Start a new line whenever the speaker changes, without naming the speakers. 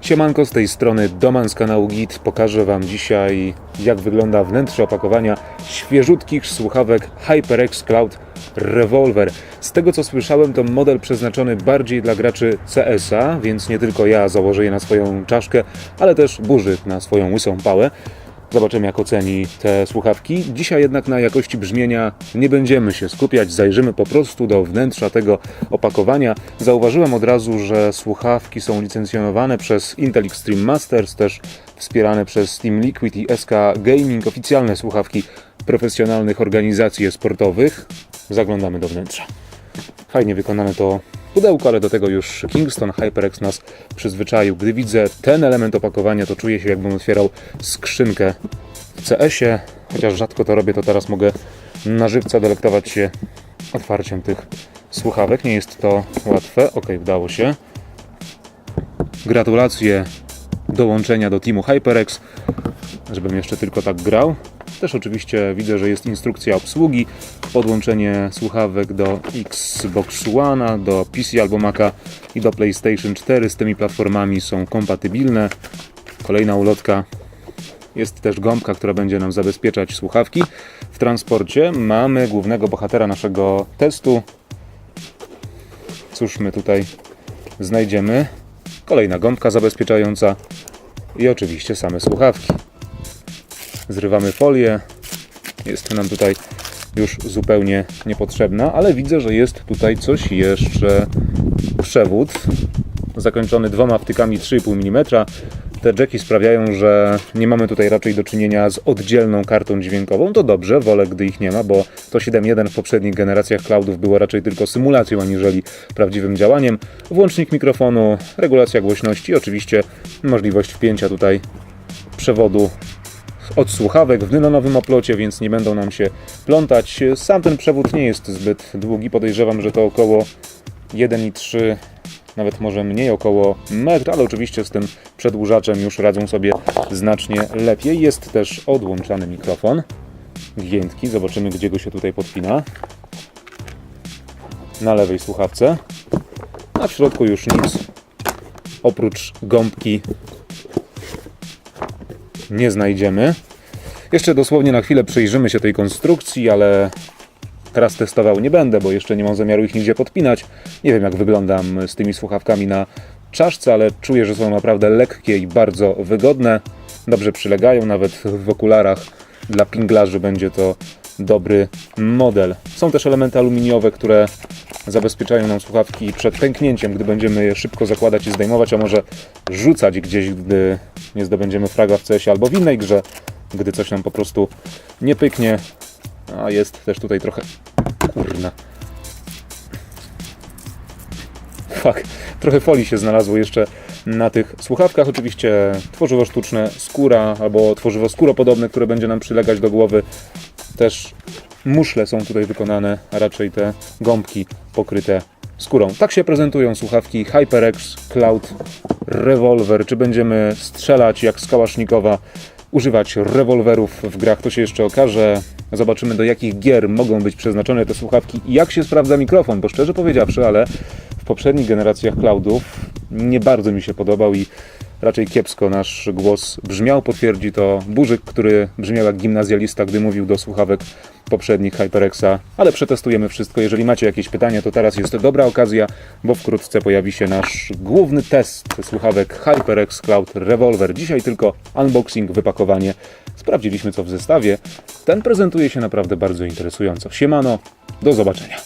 Siemanko, z tej strony Doman z kanału Git. Pokażę Wam dzisiaj, jak wygląda wnętrze opakowania świeżutkich słuchawek HyperX Cloud Revolver. Z tego co słyszałem, to model przeznaczony bardziej dla graczy CS-a, więc nie tylko ja założę je na swoją czaszkę, ale też burzy na swoją łysą pałę. Zobaczymy, jak oceni te słuchawki. Dzisiaj jednak na jakości brzmienia nie będziemy się skupiać, zajrzymy po prostu do wnętrza tego opakowania. Zauważyłem od razu, że słuchawki są licencjonowane przez Intel Extreme Masters, też wspierane przez Steam Liquid i SK Gaming, oficjalne słuchawki profesjonalnych organizacji sportowych. Zaglądamy do wnętrza. Fajnie wykonane to pudełko, ale do tego już Kingston HyperX nas przyzwyczaił. Gdy widzę ten element opakowania, to czuję się jakbym otwierał skrzynkę w CS-ie. Chociaż rzadko to robię, to teraz mogę na żywca delektować się otwarciem tych słuchawek. Nie jest to łatwe. Ok, udało się. Gratulacje dołączenia do teamu HyperX, żebym jeszcze tylko tak grał. Też oczywiście widzę, że jest instrukcja obsługi, podłączenie słuchawek do Xbox One, do PC albo Maca i do PlayStation 4. Z tymi platformami są kompatybilne. Kolejna ulotka. Jest też gąbka, która będzie nam zabezpieczać słuchawki. W transporcie mamy głównego bohatera naszego testu. Cóż my tutaj znajdziemy? Kolejna gąbka zabezpieczająca i oczywiście same słuchawki. Zrywamy folię. Jest nam tutaj już zupełnie niepotrzebna, ale widzę, że jest tutaj coś jeszcze. Przewód zakończony dwoma wtykami 3,5 mm. Te jacki sprawiają, że nie mamy tutaj raczej do czynienia z oddzielną kartą dźwiękową. To dobrze, wolę, gdy ich nie ma, bo to 7.1 w poprzednich generacjach cloudów było raczej tylko symulacją, aniżeli prawdziwym działaniem. Włącznik mikrofonu, regulacja głośności, oczywiście możliwość wpięcia tutaj przewodu od słuchawek w nylonowym oplocie, więc nie będą nam się plątać. Sam ten przewód nie jest zbyt długi, podejrzewam, że to około 1,3 nawet może mniej, około metr, ale oczywiście z tym przedłużaczem już radzą sobie znacznie lepiej. Jest też odłączany mikrofon giętki, zobaczymy gdzie go się tutaj podpina. Na lewej słuchawce, a w środku już nic oprócz gąbki nie znajdziemy. Jeszcze dosłownie na chwilę przyjrzymy się tej konstrukcji, ale teraz testował nie będę, bo jeszcze nie mam zamiaru ich nigdzie podpinać. Nie wiem jak wyglądam z tymi słuchawkami na czaszce, ale czuję, że są naprawdę lekkie i bardzo wygodne. Dobrze przylegają, nawet w okularach dla pinglarzy będzie to dobry model. Są też elementy aluminiowe, które zabezpieczają nam słuchawki przed pęknięciem, gdy będziemy je szybko zakładać i zdejmować, a może rzucać gdzieś, gdy nie zdobędziemy fraga w CS albo w innej grze, gdy coś nam po prostu nie pyknie. A jest też tutaj trochę... Kurna. Fuck. Trochę folii się znalazło jeszcze na tych słuchawkach. Oczywiście tworzywo sztuczne, skóra albo tworzywo skóropodobne, które będzie nam przylegać do głowy. Też muszle są tutaj wykonane, a raczej te gąbki pokryte skórą. Tak się prezentują słuchawki HyperX Cloud Revolver. Czy będziemy strzelać jak z Kałasznikowa, używać rewolwerów w grach, to się jeszcze okaże. Zobaczymy do jakich gier mogą być przeznaczone te słuchawki i jak się sprawdza mikrofon, bo szczerze powiedziawszy, ale w poprzednich generacjach cloudów nie bardzo mi się podobał i raczej kiepsko nasz głos brzmiał. Potwierdzi to Burzyk, który brzmiał jak gimnazjalista, gdy mówił do słuchawek poprzednich HyperXa, ale przetestujemy wszystko. Jeżeli macie jakieś pytania, to teraz jest dobra okazja, bo wkrótce pojawi się nasz główny test słuchawek HyperX Cloud Revolver. Dzisiaj tylko unboxing, wypakowanie. Sprawdziliśmy co w zestawie. Ten prezentuje się naprawdę bardzo interesująco. Siemano, do zobaczenia.